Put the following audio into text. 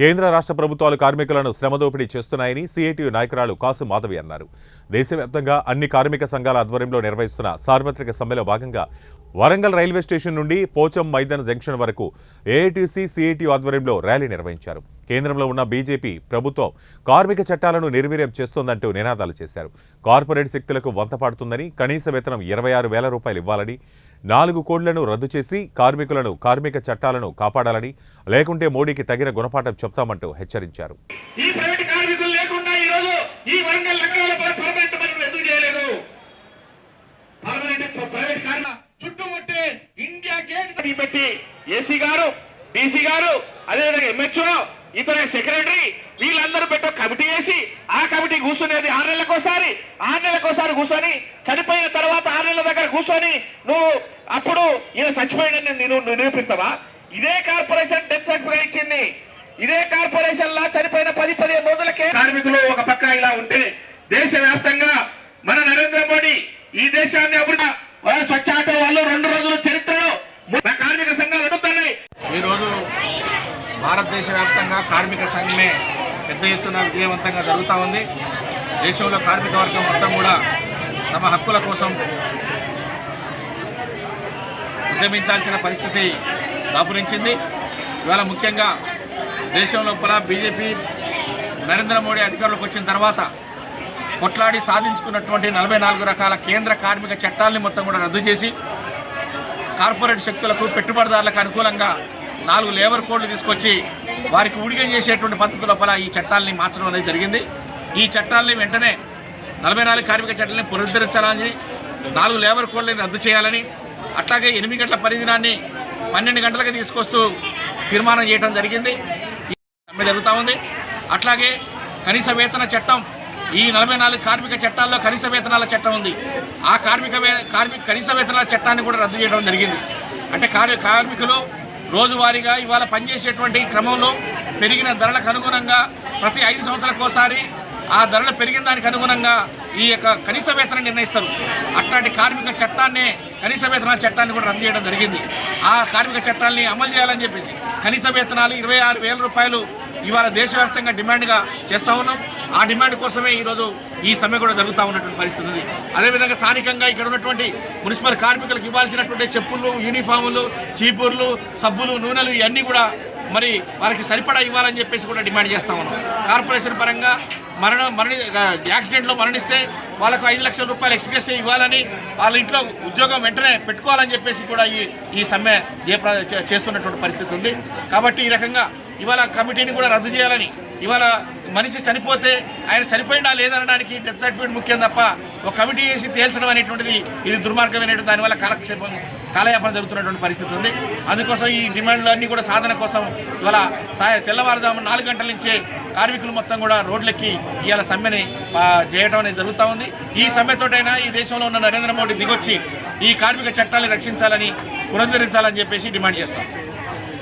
కేంద్ర రాష్ట్ర ప్రభుత్వాలు కార్మికులను శ్రమదోపిడీ చేస్తున్నాయని సిఐటియు నాయకురాలు కాసు మాధవి అన్నారు. దేశవ్యాప్తంగా అన్ని కార్మిక సంఘాల ఆధ్వర్యంలో నిర్వహిస్తున్న సార్వత్రిక సమ్మెలో భాగంగా వరంగల్ రైల్వే స్టేషన్ నుండి పోచం మైదాన్ జంక్షన్ వరకు ఏఐటీసీ సిఐటియు ఆధ్వర్యంలో ర్యాలీ నిర్వహించారు. కేంద్రంలో ఉన్న బీజేపీ ప్రభుత్వం కార్మిక చట్టాలను నిర్వీర్యం చేస్తోందంటూ నినాదాలు చేశారు. కార్పొరేట్ శక్తులకు వంతపాడుతుందని కనీస వేతనం ఇరవై ఆరు వేల రూపాయలు ఇవ్వాలని నాలుగు కోడ్లను రద్దు చేసి కార్మికులను కార్మిక చట్టాలను కాపాడాలని లేకుంటే మోడీకి తగిన గుణపాఠం చెప్తామంటూ హెచ్చరించారు. ఈ కార్మికులు లేకుండా ఇండియా పెట్టి ఏసీ గారు డీసీ గారు అదేవిధంగా ఎంహెచ్ఓ ఇతర సెక్రటరీ వీళ్ళందరూ పెట్ట కమిటీ వేసి ఆ కమిటీ కూర్చునేది ఆరు నెలలకోసారి ఆరు నెలలకోసారి కూర్చొని చనిపోయిన తర్వాత దగ్గర కూర్చొని నువ్వు అప్పుడు ఈయన చచ్చిపోయినని నేను నువ్వు నిరూపిస్తావా? ఇదే కార్పొరేషన్ డెత్ సర్టిఫికేట్ ఇచ్చింది. ఇదే కార్పొరేషన్ లా చనిపోయిన పది పదిహేను రోజులకే కార్మికులు ఒక పక్క ఇలా ఉంటే దేశవ్యాప్తంగా మన నరేంద్ర మోడీ ఈ దేశాన్ని అప్పుడు స్వచ్ఛ ఆటో వాళ్ళు రెండు రోజుల చరిత్రలో కార్మిక సంఘాలు అడుగుతున్నాయి ఈరోజు భారతదేశ వ్యాప్తంగా కార్మిక సమ్మె పెద్ద ఎత్తున విజయవంతంగా జరుగుతూ ఉంది. దేశంలో కార్మిక వర్గం మొత్తం కూడా తమ హక్కుల కోసం ఉద్యమించాల్సిన పరిస్థితి దాపురించింది. ఇవాళ ముఖ్యంగా దేశం లోపల బీజేపీ నరేంద్ర మోడీ అధికారంలోకి వచ్చిన తర్వాత కొట్లాడి సాధించుకున్నటువంటి నలభై నాలుగు రకాల కేంద్ర కార్మిక చట్టాలని మొత్తం కూడా రద్దు చేసి కార్పొరేట్ శక్తులకు పెట్టుబడిదారులకు అనుకూలంగా నాలుగు లేబర్ కోడ్లు తీసుకొచ్చి వారికి ఉడిగం చేసేటువంటి పద్ధతి లోపల ఈ చట్టాలని మార్చడం అనేది జరిగింది. ఈ చట్టాలని వెంటనే నలభై నాలుగు కార్మిక చట్టాలని పునరుద్ధరించాలని నాలుగు లేబర్ కోడ్లని రద్దు చేయాలని అట్లాగే ఎనిమిది గంటల పరిధినాన్ని పన్నెండు గంటలకు తీసుకొస్తూ తీర్మానం చేయడం జరిగింది. సమ్మె జరుగుతూ ఉంది. అట్లాగే కనీస వేతన చట్టం ఈ నలభై నాలుగు కార్మిక చట్టాల్లో కనీస వేతనాల చట్టం ఉంది. ఆ కార్మిక వే- కార్మిక కనీస వేతనాల చట్టాన్ని కూడా రద్దు చేయడం జరిగింది. అంటే కార్మి కార్మికులు రోజువారీగా ఇవాళ పనిచేసేటువంటి క్రమంలో పెరిగిన ధరలకు అనుగుణంగా ప్రతి ఐదు సంవత్సరాలకు ఒకసారి ఆ ధరలు పెరిగిన దానికి అనుగుణంగా ఈ యొక్క కనీస వేతనం నిర్ణయిస్తారు. అట్లాంటి కార్మిక చట్టాన్ని కనీస వేతనాల చట్టాన్ని కూడా రద్దు చేయడం జరిగింది. ఆ కార్మిక చట్టాన్ని అమలు చేయాలని చెప్పేసి కనీస వేతనాలు ఇరవై ఆరు వేల రూపాయలు ఇవాళ దేశవ్యాప్తంగా డిమాండ్గా చేస్తూ ఉన్నాం. ఆ డిమాండ్ కోసమే ఈరోజు ఈ సమ్మె కూడా జరుగుతూ ఉన్నటువంటి పరిస్థితి ఉంది. అదేవిధంగా స్థానికంగా ఇక్కడ ఉన్నటువంటి మున్సిపల్ కార్మికులకు ఇవ్వాల్సినటువంటి చెప్పులు యూనిఫాములు చీపుర్లు సబ్బులు నూనెలు ఇవన్నీ కూడా మరి వారికి సరిపడా ఇవ్వాలని చెప్పేసి కూడా డిమాండ్ చేస్తా ఉన్నాం. కార్పొరేషన్ పరంగా మరణ మరణి యాక్సిడెంట్లో మరణిస్తే వాళ్ళకు ఐదు లక్షల రూపాయలు ఎక్స్ప్రెస్ ఇవ్వాలని వాళ్ళ ఇంట్లో ఉద్యోగం వెంటనే పెట్టుకోవాలని చెప్పేసి కూడా ఈ ఈ సమ్మె జయప్ర చేస్తున్నటువంటి పరిస్థితి ఉంది. కాబట్టి ఈ రకంగా ఇవాళ కమిటీని కూడా రద్దు చేయాలని. ఇవాళ మనిషి చనిపోతే ఆయన చనిపోయినా లేదనడానికి డెత్ సర్టిఫికేట్ ముఖ్యం తప్ప ఒక కమిటీ చేసి తేల్చడం అనేటువంటిది ఇది దుర్మార్గమైనటువంటి దానివల్ల కాలక్షేపం కాలయాపన జరుగుతున్నటువంటి పరిస్థితి ఉంది. అందుకోసం ఈ డిమాండ్లు అన్నీ కూడా సాధన కోసం ఇవాళ సాయ తెల్లవారుజాము నాలుగు గంటల నుంచే కార్మికులు మొత్తం కూడా రోడ్లెక్కి ఇవాళ సమ్మెని చేయడం అనేది జరుగుతూ ఉంది. ఈ సమ్మెతోటైనా ఈ దేశంలో ఉన్న నరేంద్ర మోడీ దిగొచ్చి ఈ కార్మిక చట్టాన్ని రక్షించాలని పునరుద్ధరించాలని చెప్పేసి డిమాండ్ చేస్తాం.